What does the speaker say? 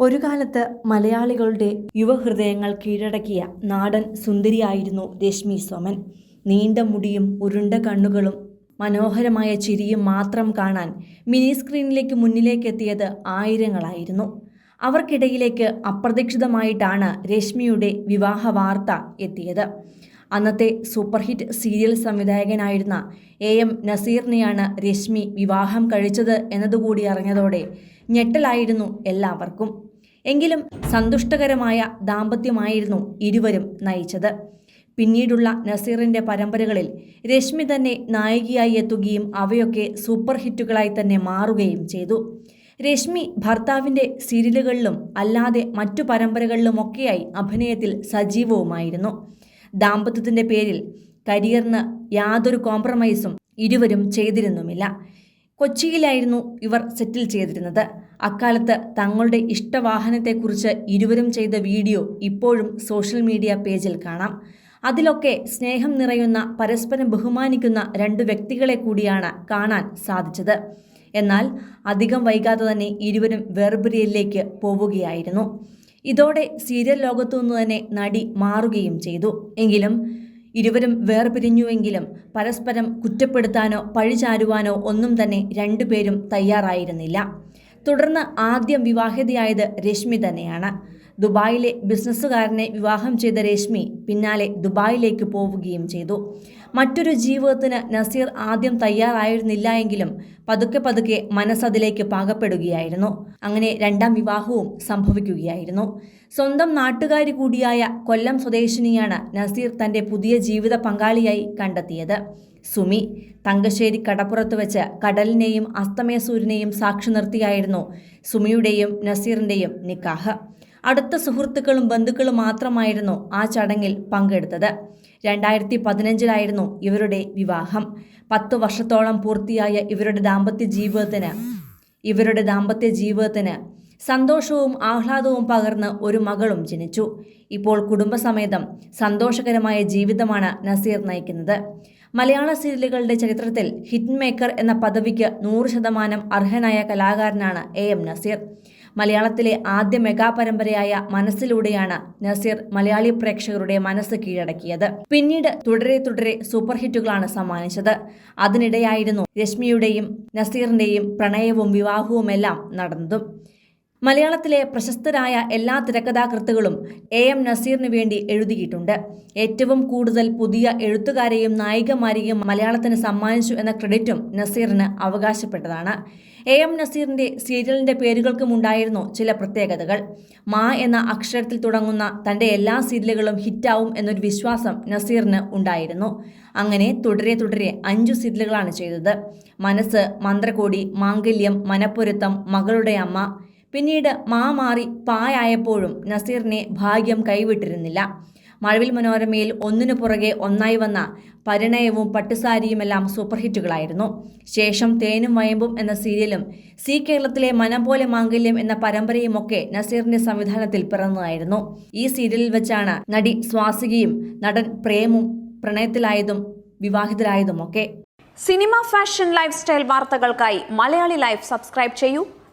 ഒരു കാലത്ത് മലയാളികളുടെ യുവഹൃദയങ്ങൾ കീഴടക്കിയ നാടൻ സുന്ദരിയായിരുന്നു രശ്മി സോമൻ. നീണ്ട മുടിയും ഉരുണ്ട കണ്ണുകളും മനോഹരമായ ചിരിയും മാത്രം കാണാൻ മിനി സ്ക്രീനിലേക്ക് മുന്നിലേക്കെത്തിയത് ആയിരങ്ങളായിരുന്നു. അവർക്കിടയിലേക്ക് അപ്രതീക്ഷിതമായിട്ടാണ് രശ്മിയുടെ വിവാഹ വാർത്ത എത്തിയത്. അന്നത്തെ സൂപ്പർ ഹിറ്റ് സീരിയൽ സംവിധായകനായിരുന്ന എ എം നസീറിനെയാണ് രശ്മി വിവാഹം കഴിച്ചത് എന്നതുകൂടി അറിഞ്ഞതോടെ ഞെട്ടലായിരുന്നു എല്ലാവർക്കും. എങ്കിലും സന്തുഷ്ടകരമായ ദാമ്പത്യമായിരുന്നു ഇരുവരും നയിച്ചത്. പിന്നീടുള്ള നസീറിന്റെ പരമ്പരകളിൽ രശ്മി തന്നെ നായികയായി എത്തുകയും അവയൊക്കെ സൂപ്പർ ഹിറ്റുകളായി തന്നെ മാറുകയും ചെയ്തു. രശ്മി ഭർത്താവിന്റെ സീരിയലുകളിലും അല്ലാതെ മറ്റു പരമ്പരകളിലുമൊക്കെയായി അഭിനയത്തിൽ സജീവവുമായിരുന്നു. ദാമ്പത്യത്തിന്റെ പേരിൽ കരിയറിന് യാതൊരു കോംപ്രമൈസും ഇരുവരും ചെയ്തിരുന്നുമില്ല. കൊച്ചിയിലായിരുന്നു ഇവർ സെറ്റിൽ ചെയ്തിരുന്നത്. അക്കാലത്ത് തങ്ങളുടെ ഇഷ്ടവാഹനത്തെക്കുറിച്ച് ഇരുവരും ചെയ്ത വീഡിയോ ഇപ്പോഴും സോഷ്യൽ മീഡിയ പേജിൽ കാണാം. അതിലൊക്കെ സ്നേഹം നിറയുന്ന പരസ്പരം ബഹുമാനിക്കുന്ന രണ്ട് വ്യക്തികളെ കൂടിയാണ് കാണാൻ സാധിച്ചത്. എന്നാൽ അധികം വൈകാതെ തന്നെ ഇരുവരും വേർപിരിയലിലേക്ക് പോവുകയായിരുന്നു. ഇതോടെ സീരിയൽ ലോകത്തുനിന്ന് തന്നെ നടി മാറുകയും ചെയ്തു. എങ്കിലും ഇരുവരും വേർപിരിഞ്ഞുവെങ്കിലും പരസ്പരം കുറ്റപ്പെടുത്താനോ പഴിചാരുവാനോ ഒന്നും തന്നെ രണ്ടുപേരും തയ്യാറായിരുന്നില്ല. തുടർന്ന് ആദ്യം വിവാഹിതയായത് രശ്മി തന്നെയാണ്. ദുബായിലെ ബിസിനസ്സുകാരനെ വിവാഹം ചെയ്ത രശ്മി പിന്നാലെ ദുബായിലേക്ക് പോവുകയും ചെയ്തു. മറ്റൊരു ജീവിതത്തിന് നസീർ ആദ്യം തയ്യാറായിരുന്നില്ല എങ്കിലും പതുക്കെ പതുക്കെ മനസ്സതിലേക്ക് പാകപ്പെടുകയായിരുന്നു. അങ്ങനെ രണ്ടാം വിവാഹവും സംഭവിക്കുകയായിരുന്നു. സ്വന്തം നാട്ടുകാരി കൂടിയായ കൊല്ലം സ്വദേശിനിയാണ് നസീർ തന്റെ പുതിയ ജീവിത പങ്കാളിയായി കണ്ടെത്തിയത്. സുമി തങ്കശ്ശേരി കടപ്പുറത്ത് വെച്ച് കടലിനെയും അസ്തമയ സൂര്യനെയും സാക്ഷി നിർത്തിയായിരുന്നു സുമിയുടെയും നസീറിന്റെയും നിക്കാഹ്. അടുത്ത സുഹൃത്തുക്കളും ബന്ധുക്കളും മാത്രമായിരുന്നു ആ ചടങ്ങിൽ പങ്കെടുത്തത്. രണ്ടായിരത്തി പതിനഞ്ചിലായിരുന്നു ഇവരുടെ വിവാഹം. പത്തു വർഷത്തോളം പൂർത്തിയായ ഇവരുടെ ദാമ്പത്യ ജീവിതത്തിന് ഇവരുടെ ദാമ്പത്യ ജീവിതത്തിന് സന്തോഷവും ആഹ്ലാദവും പകർന്ന് ഒരു മകളും ജനിച്ചു. ഇപ്പോൾ കുടുംബസമേതം സന്തോഷകരമായ ജീവിതമാണ് നസീർ നയിക്കുന്നത്. മലയാള സീരിയലുകളുടെ ചരിത്രത്തിൽ ഹിറ്റ് മേക്കർ എന്ന പദവിക്ക് നൂറ് ശതമാനം അർഹനായ കലാകാരനാണ് എ എം നസീർ. മലയാളത്തിലെ ആദ്യ മെഗാ പരമ്പരയായ മനസ്സിലൂടെയാണ് നസീർ മലയാളി പ്രേക്ഷകരുടെ മനസ്സ് കീഴടക്കിയത്. പിന്നീട് തുടരെ തുടരെ സൂപ്പർ ഹിറ്റുകളാണ് സമ്മാനിച്ചത്. അതിനിടെയായിരുന്നു രശ്മിയുടെയും നസീറിന്റെയും പ്രണയവും വിവാഹവുമെല്ലാം നടന്നതും. മലയാളത്തിലെ പ്രശസ്തരായ എല്ലാ തിരക്കഥാകൃത്തുകളും എ എം നസീറിന് വേണ്ടി എഴുതിയിട്ടുണ്ട്. ഏറ്റവും കൂടുതൽ പുതിയ എഴുത്തുകാരെയും നായികമാരെയും മലയാളത്തിന് സമ്മാനിച്ചു എന്ന ക്രെഡിറ്റും നസീറിന് അവകാശപ്പെട്ടതാണ്. എ എം നസീറിന്റെ സീരിയലിന്റെ പേരുകൾക്കും ഉണ്ടായിരുന്നു ചില പ്രത്യേകതകൾ. മാ എന്ന അക്ഷരത്തിൽ തുടങ്ങുന്ന തന്റെ എല്ലാ സീരിയലുകളും ഹിറ്റാവും എന്നൊരു വിശ്വാസം നസീറിന് ഉണ്ടായിരുന്നു. അങ്ങനെ തുടരെ തുടരെ അഞ്ചു സീരിയലുകളാണ് ചെയ്തത്. മനസ്സ് മന്ത്രകോടി മാംഗല്യം മനപ്പൊരുത്തം മകളുടെ അമ്മ പിന്നീട് മാ മാറി പായായപ്പോഴും നസീറിനെ ഭാഗ്യം കൈവിട്ടിരുന്നില്ല. മഴവിൽ മനോരമയിൽ ഒന്നിനു പുറകെ ഒന്നായി വന്ന പരിണയവും പട്ടുസാരിയുമെല്ലാം സൂപ്പർ ഹിറ്റുകളായിരുന്നു ശേഷം തേനും വയമ്പും എന്ന സീരിയലും സി കേരളത്തിലെ മനം പോലെ മാംഗല്യം എന്ന പരമ്പരയുമൊക്കെ നസീറിന്റെ സംവിധാനത്തിൽ പിറന്നതായിരുന്നു. ഈ സീരിയലിൽ വെച്ചാണ് നടി സ്വാസികയും നടൻ പ്രേമും പ്രണയത്തിലായതും വിവാഹിതരായതുമൊക്കെ. സിനിമ ഫാഷൻ ലൈഫ് സ്റ്റൈൽ വാർത്തകൾക്കായി മലയാളി ലൈഫ് സബ്സ്ക്രൈബ് ചെയ്യൂ.